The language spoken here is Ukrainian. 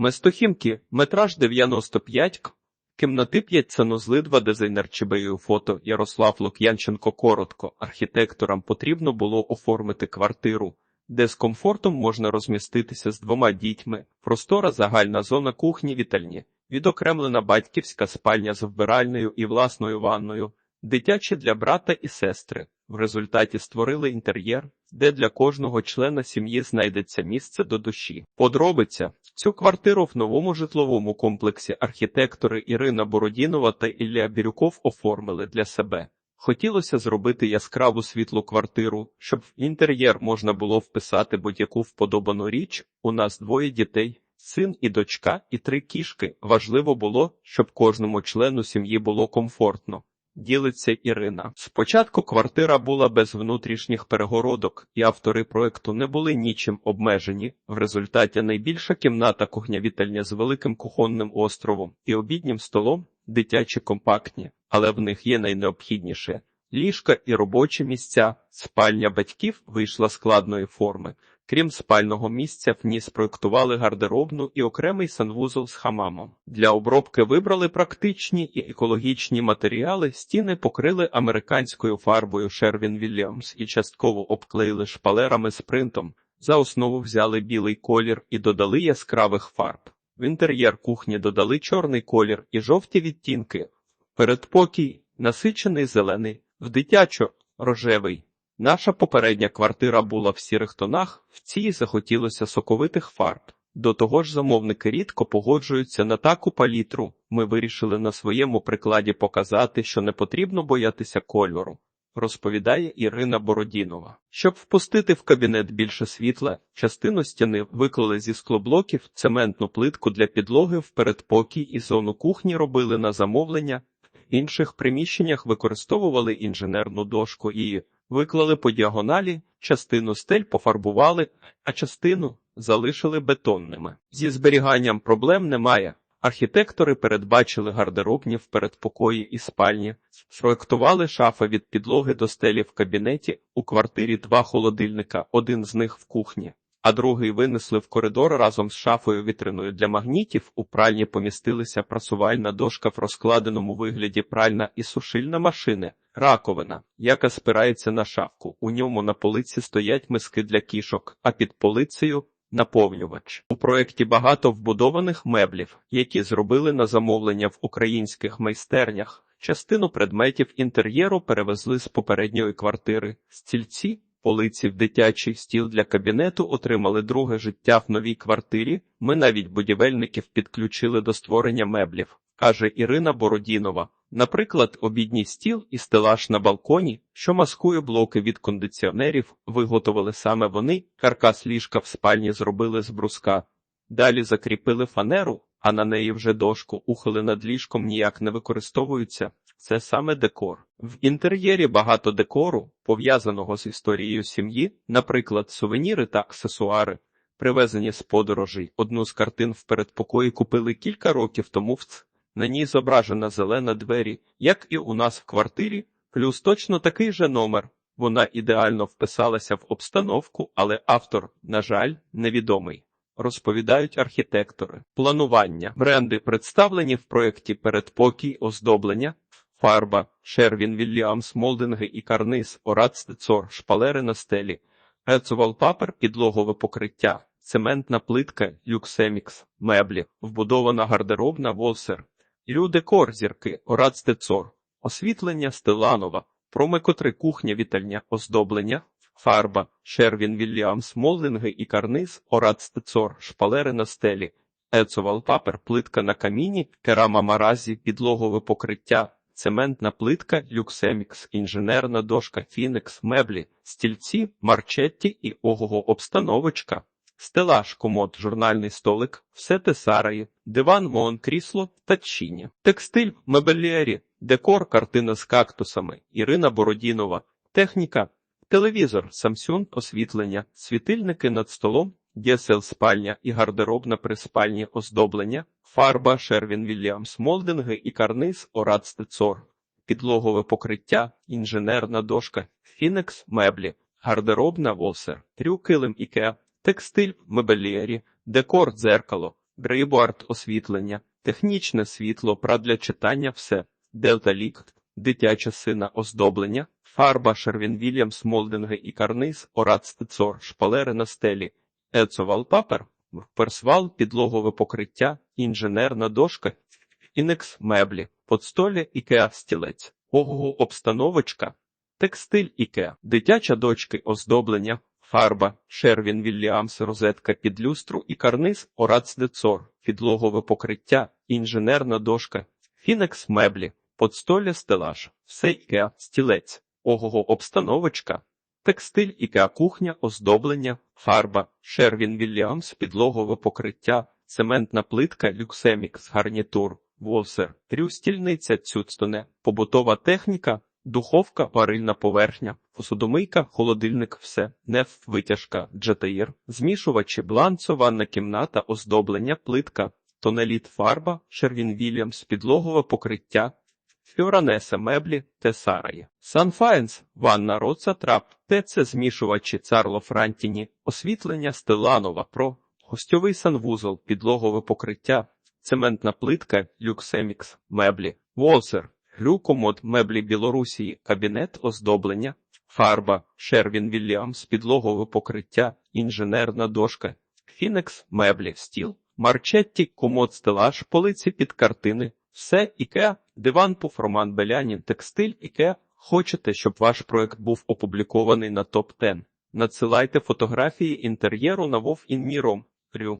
Местохімки, метраж 95 к. Кімнати 5 санузли 2 дизайнер ЧБЮ фото Ярослав Лук'янченко коротко. Архітекторам потрібно було оформити квартиру, де з комфортом можна розміститися з двома дітьми, простора загальна зона кухні вітальні, відокремлена батьківська спальня з вбиральною і власною ванною, дитячі для брата і сестри. В результаті створили інтер'єр, де для кожного члена сім'ї знайдеться місце до душі. Подробиця цю квартиру в новому житловому комплексі архітектори Ірина Бородінова та Ілля Бірюков оформили для себе. Хотілося зробити яскраву світлу квартиру, щоб в інтер'єр можна було вписати будь-яку вподобану річ. У нас двоє дітей, син і дочка, і три кішки. Важливо було, щоб кожному члену сім'ї було комфортно. Ділиться Ірина. Спочатку квартира була без внутрішніх перегородок, і автори проекту не були нічим обмежені. В результаті найбільша кімната кухня-вітальня з великим кухонним островом і обіднім столом, дитячі компактні, але в них є найнеобхідніше. Ліжка і робочі місця, спальня батьків вийшла складної форми. Крім спального місця, в ній спроектували гардеробну і окремий санвузол з хамамом. Для обробки вибрали практичні і екологічні матеріали, стіни покрили американською фарбою Sherwin Williams і частково обклеїли шпалерами з принтом. За основу взяли білий колір і додали яскравих фарб. В інтер'єр кухні додали чорний колір і жовті відтінки. Передпокій насичений зелений, в дитячо рожевий. Наша попередня квартира була в сірих тонах, в цій захотілося соковитих фарб. До того ж, замовники рідко погоджуються на таку палітру. Ми вирішили на своєму прикладі показати, що не потрібно боятися кольору, розповідає Ірина Бородінова. Щоб впустити в кабінет більше світла, частину стіни виклали зі склоблоків, цементну плитку для підлоги в передпокій і зону кухні робили на замовлення. В інших приміщеннях використовували інженерну дошку і виклали по діагоналі, частину стель пофарбували, а частину залишили бетонними. Зі зберіганням проблем немає. Архітектори передбачили гардеробні в передпокої і спальні, спроектували шафи від підлоги до стелі в кабінеті, у квартирі два холодильника, один з них в кухні, а другий винесли в коридор разом з шафою вітриною для магнітів. У пральні помістилися прасувальна дошка в розкладеному вигляді пральна і сушильна машини. Раковина, яка спирається на шафку. У ньому на полиці стоять миски для кішок, а під полицею наповнювач. У проєкті багато вбудованих меблів, які зробили на замовлення в українських майстернях. Частину предметів інтер'єру перевезли з попередньої квартири. Стільці, полиці в дитячий стіл для кабінету отримали друге життя в новій квартирі. Ми навіть будівельників підключили до створення меблів, каже Ірина Бородінова. Наприклад, обідній стіл і стелаж на балконі, що маскує блоки від кондиціонерів, виготовили саме вони, каркас ліжка в спальні зробили з бруска. Далі закріпили фанеру, а на неї вже дошку, ухили над ліжком ніяк не використовуються. Це саме декор. В інтер'єрі багато декору, пов'язаного з історією сім'ї, наприклад, сувеніри та аксесуари, привезені з подорожей. Одну з картин в передпокої купили кілька років тому в ц. На ній зображена зелена двері, як і у нас в квартирі, плюс точно такий же номер. Вона ідеально вписалася в обстановку, але автор, на жаль, невідомий. Розповідають архітектори. Планування. Бренди представлені в проєкті передпокій оздоблення, фарба, Шервін Вільямс, молдинги і карниз, Орат Стецор, шпалери на стелі, Ецовалпапер, підлогове покриття, цементна плитка, люксемікс, меблі, вбудована гардеробна Волсер, Ілю-декор зірки, Орат Стецор, освітлення Стеланова, промикотри кухня вітальня, оздоблення, фарба, Шервін Вільямс, молдинги і карниз, Орат Стецор, шпалери на стелі, Ецовалпапер, плитка на каміні, керама маразі, підлогове покриття, цементна плитка, люксемікс, інженерна дошка, фінекс, меблі, стільці, марчетті і ого обстановочка. Стелаж, комод, журнальний столик, все те сараї, диван, мон, крісло та чині. Текстиль, мебелєрі, декор, картина з кактусами, Ірина Бородінова, техніка, телевізор, Samsung, освітлення, світильники над столом, єсел спальня і гардеробна при спальні оздоблення, фарба, Шервін Вільямс, молдинги і карниз, Орат Стецор, підлогове покриття, інженерна дошка, фінекс, меблі, гардеробна Волсер, трюкилим Ікеа, текстиль, мебелєрі, декор, дзеркало, Брейбуард освітлення, технічне світло, пра для читання все, Делта Лік, дитяче сина оздоблення, фарба Шервін Вільямс, молдинги і карниз, Орат Стецор, шпалери на стелі, Ецо Валпапер, персвал, підлогове покриття, інженерна дошка, інекс меблі, подстолі Ікеа стілець, ого обстановочка, текстиль Ікеа, дитяча дочки оздоблення, фарба, Шервін Вільямс, розетка під люстру і карниз, Орац Децор, підлогове покриття, інженерна дошка, фінекс меблі, подстолі стелаж, все Ікеа, стілець, ого обстановочка, текстиль Ікеа кухня, оздоблення, фарба, Шервін Вільямс, підлогове покриття, цементна плитка, люксемікс, гарнітур, волсер, рюстільниця, цюцтоне, побутова техніка, духовка, варильна поверхня, посудомийка, холодильник, все, неф, витяжка, джетаїр, змішувачі, бланцо, ванна кімната, оздоблення, плитка, тонеліт, фарба, Шервін Вільямс, підлогове покриття, Фіоранеса меблі, Тесараї. Санфаєнс, ванна роца трап, ТЦ змішувачі Царло Франтіні, освітлення Стеланова Про, гостьовий санвузол, підлогове покриття, цементна плитка, люксемікс, меблі, Волсер, глюкомод, меблі Білорусії, кабінет оздоблення, фарба, Шервін Вільямс, підлогове покриття, інженерна дошка, Фінекс, меблі, стіл, Марчетті, комод, стелаж, полиці під картини, все Ікеа, диван пуф, Роман Белянін, текстиль Іке. Хочете, щоб ваш проект був опублікований на топ 10 Надсилайте фотографії інтер'єру на Вов Інміром. Рю.